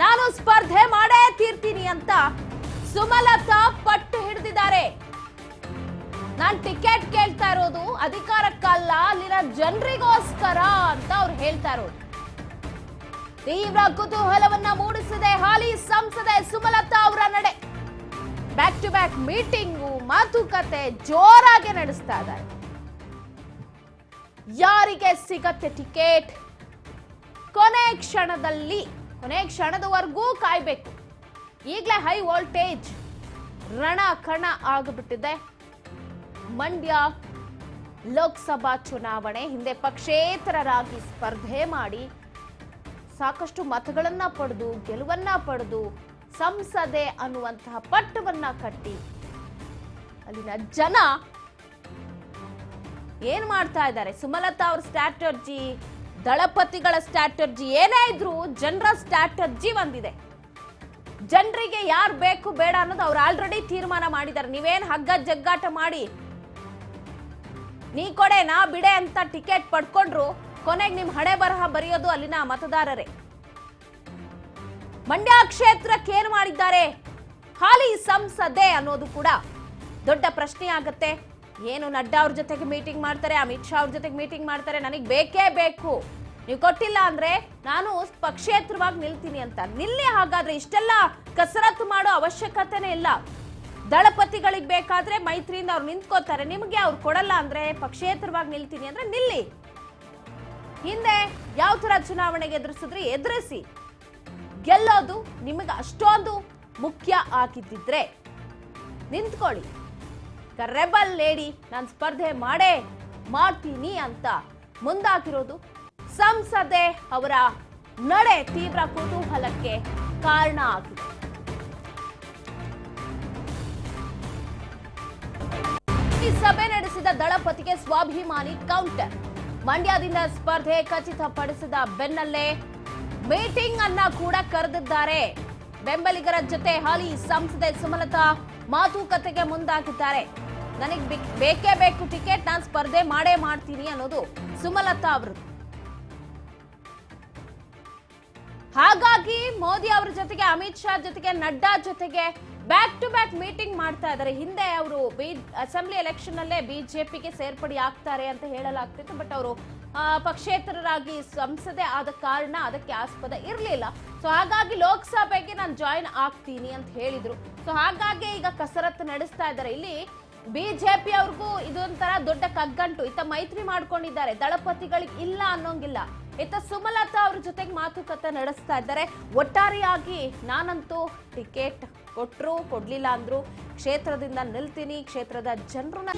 ನಾನು ಸ್ಪರ್ಧೆ ಮಾಡೇ ತೀರ್ತೀನಿ ಅಂತ ಸುಮಲತಾ ಪಟ್ಟು ಹಿಡಿದಿದ್ದಾರೆ. ನಾನು ಟಿಕೆಟ್ ಕೇಳ್ತಾ ಇರೋದು ಅಧಿಕಾರಕ್ಕಲ್ಲ ಅಲ್ಲಿನ ಜನರಿಗೋಸ್ಕರ ಅಂತ ಅವ್ರು ಹೇಳ್ತಾ ಇರೋದು ತೀವ್ರ ಕುತೂಹಲವನ್ನ ಮೂಡಿಸಿದೆ ಹಾಲಿ ಸಂಸದೆ ಸುಮಲತಾ ಅವರ ನಡೆ. ಬ್ಯಾಕ್ ಟು ಬ್ಯಾಕ್ ಮೀಟಿಂಗು, ಮಾತುಕತೆ ಜೋರಾಗಿ ನಡೆಸ್ತಾ ಇದ್ದಾರೆ. ಯಾರಿಗೆ ಸಿಗತ್ತೆ ಟಿಕೆಟ್? ಕೊನೆ ಕ್ಷಣದಲ್ಲಿ ಕೊನೆ ಕ್ಷಣದವರೆಗೂ ಕಾಯ್ಬೇಕು. ಈಗಲೇ ಹೈ ವೋಲ್ಟೇಜ್ ರಣ ಕಣ ಆಗಿಬಿಟ್ಟಿದೆ. ಮಂಡ್ಯ ಲೋಕಸಭಾ ಚುನಾವಣೆ, ಹಿಂದೆ ಪಕ್ಷೇತರರಾಗಿ ಸ್ಪರ್ಧೆ ಮಾಡಿ ಸಾಕಷ್ಟು ಮತಗಳನ್ನ ಪಡೆದು, ಗೆಲುವನ್ನ ಪಡೆದು, ಸಂಸದೆ ಅನ್ನುವಂತಹ ಪಟ್ಟವನ್ನ ಕಟ್ಟಿ. ಅಲ್ಲಿನ ಜನ ಏನ್ ಮಾಡ್ತಾ ಇದ್ದಾರೆ? ಸುಮಲತಾ ಅವ್ರ ಸ್ಟ್ರಾಟರ್ಜಿ ದಳಪತಿಗಳ ಸ್ಟ್ರಾಟರ್ಜಿ ಏನೇ ಇದ್ರೂ ಜನರ ಸ್ಟ್ರಾಟರ್ಜಿ ಒಂದಿದೆ. ಜನರಿಗೆ ಯಾರು ಬೇಕು ಬೇಡ ಅನ್ನೋದು ಅವ್ರು ಆಲ್ರೆಡಿ ತೀರ್ಮಾನ ಮಾಡಿದ್ದಾರೆ. ನೀವೇನ್ ಹಗ್ಗ ಜಗ್ಗಾಟ ಮಾಡಿ, ನೀ ಕೊಡೆ, ನಾ ಬಿಡೆ ಅಂತ ಟಿಕೆಟ್ ಪಡ್ಕೊಂಡ್ರು ಕೊನೆಗೆ ನಿಮ್ ಹಣೆ ಬರಹ ಬರೆಯೋದು ಅಲ್ಲಿನ ಮತದಾರರೇ. ಮಂಡ್ಯ ಕ್ಷೇತ್ರಕ್ಕೆ ಏನ್ ಮಾಡಿದ್ದಾರೆ? ಹಾಲಿ ಸಂಸದೆ ಅನ್ನೋದು ಕೂಡ ದೊಡ್ಡ ಪ್ರಶ್ನೆ ಆಗತ್ತೆ. ಏನು ನಡ್ಡಾ ಅವ್ರ ಜೊತೆಗೆ ಮೀಟಿಂಗ್ ಮಾಡ್ತಾರೆ, ಅಮಿತ್ ಶಾ ಅವ್ರ ಜೊತೆಗೆ ಮೀಟಿಂಗ್ ಮಾಡ್ತಾರೆ, ನನಗೆ ಬೇಕೇ ಬೇಕು. ನೀವು ಕೊಟ್ಟಿಲ್ಲ ಅಂದ್ರೆ ನಾನು ಪಕ್ಷೇತರವಾಗಿ ನಿಲ್ತೀನಿ ಅಂತ. ನಿಲ್ಲಿ ಹಾಗಾದ್ರೆ ಇಷ್ಟೆಲ್ಲ ಕಸರತ್ತು ಮಾಡೋ ಅವಶ್ಯಕತೆನೇ ಇಲ್ಲ. ದಳಪತಿಗಳಿಗೆ ಬೇಕಾದ್ರೆ ಮೈತ್ರಿಯಿಂದ ಅವ್ರು ನಿಂತ್ಕೋತಾರೆ. ನಿಮಗೆ ಅವ್ರು ಕೊಡಲ್ಲ ಅಂದ್ರೆ ಪಕ್ಷೇತರವಾಗಿ ನಿಲ್ತೀನಿ ಅಂದ್ರೆ ನಿಲ್ಲಿ. ಹಿಂದೆ ಯಾವ ತರ ಚುನಾವಣೆಗೆ ಎದುರಿಸಿದ್ರೆ? ಎದುರಿಸಿ. ಗೆಲ್ಲೋದು ನಿಮಗೆ ಅಷ್ಟೊಂದು ಮುಖ್ಯ ಆಗಿದ್ದಿದ್ರೆ ನಿಂತ್ಕೊಳ್ಳಿ. ರೆಬಲ್ ಲೇಡಿ, ನಾನು ಸ್ಪರ್ಧೆ ಮಾಡೇ ಮಾಡ್ತೀನಿ ಅಂತ ಮುಂದಾಗಿರೋದು ಸಂಸದೆ ಅವರ ನಡೆ ತೀವ್ರ ಕುತೂಹಲಕ್ಕೆ ಕಾರಣ ಆಗಿದೆ. ಈ ಸಭೆ ನಡೆಸಿದ ದಳಪತಿಗೆ ಸ್ವಾಭಿಮಾನಿ ಕೌಂಟರ್. ಮಂಡ್ಯದಿಂದ ಸ್ಪರ್ಧೆ ಖಚಿತಪಡಿಸಿದ ಬೆನ್ನಲ್ಲೇ ಮೀಟಿಂಗ್ ಅನ್ನ ಕೂಡ ಕರೆದಿದ್ದಾರೆ. ಬೆಂಬಲಿಗರ ಜೊತೆ ಹಾಲಿ ಸಂಸದೆ ಸುಮಲತಾ ಮಾತುಕತೆಗೆ ಮುಂದಾಗಿದ್ದಾರೆ. ನನಗೆ ಬೇಕೇ ಬೇಕು ಟಿಕೆಟ್ ನಾನು ಸ್ಪರ್ಧೆ ಮಾಡೇ ಮಾಡ್ತೀನಿ ಅನ್ನೋದು ಸುಮಲತಾ ಅವರು. ಹಾಗಾಗಿ ಮೋದಿ ಅವರ ಜೊತೆಗೆ, ಅಮಿತ್ ಶಾ ಜೊತೆಗೆ, ನಡ್ಡಾ ಜೊತೆಗೆ ಬ್ಯಾಕ್ ಟು ಬ್ಯಾಕ್ ಮೀಟಿಂಗ್ ಮಾಡ್ತಾ ಇದ್ದಾರೆ. ಹಿಂದೆ ಅವರು ಬಿ ಅಸೆಂಬ್ಲಿ ಎಲೆಕ್ಷನ್ ಅಲ್ಲೇ ಬಿಜೆಪಿಗೆ ಸೇರ್ಪಡೆ ಆಗ್ತಾರೆ ಅಂತ ಹೇಳಲಾಗ್ತಿತ್ತು ಬಟ್ ಅವರು ಪಕ್ಷೇತರರಾಗಿ ಸಂಸದೆ ಆದ ಕಾರಣ ಅದಕ್ಕೆ ಆಸ್ಪದ ಇರಲಿಲ್ಲ. ಸೊ ಹಾಗಾಗಿ ಲೋಕಸಭೆಗೆ ನಾನು ಜಾಯಿನ್ ಆಗ್ತೀನಿ ಅಂತ ಹೇಳಿದ್ರು. ಸೊ ಹಾಗಾಗಿ ಈಗ ಕಸರತ್ತು ನಡೆಸ್ತಾ ಇದ್ದಾರೆ. ಇಲ್ಲಿ ಬಿಜೆಪಿ ಅವ್ರಿಗೂ ಇದೊಂಥರ ದೊಡ್ಡ ಕಗ್ಗಂಟು. ಇತ್ತ ಮೈತ್ರಿ ಮಾಡ್ಕೊಂಡಿದ್ದಾರೆ. ದಳಪತಿಗಳಿಗೆ ಇಲ್ಲ ಅನ್ನೋಂಗಿಲ್ಲ. ಇತ್ತ ಸುಮಲತಾ ಅವ್ರ ಜೊತೆಗೆ ಮಾತುಕತೆ ನಡೆಸ್ತಾ ಇದ್ದಾರೆ. ಒಟ್ಟಾರೆಯಾಗಿ ನಾನಂತೂ ಟಿಕೆಟ್ ಕೊಟ್ಟರು ಕೊಡ್ಲಿಲ್ಲ ಅಂದ್ರು. ಕ್ಷೇತ್ರದಿಂದ ನಿಲ್ತೀನಿ, ಕ್ಷೇತ್ರದ ಜನರನ್ನ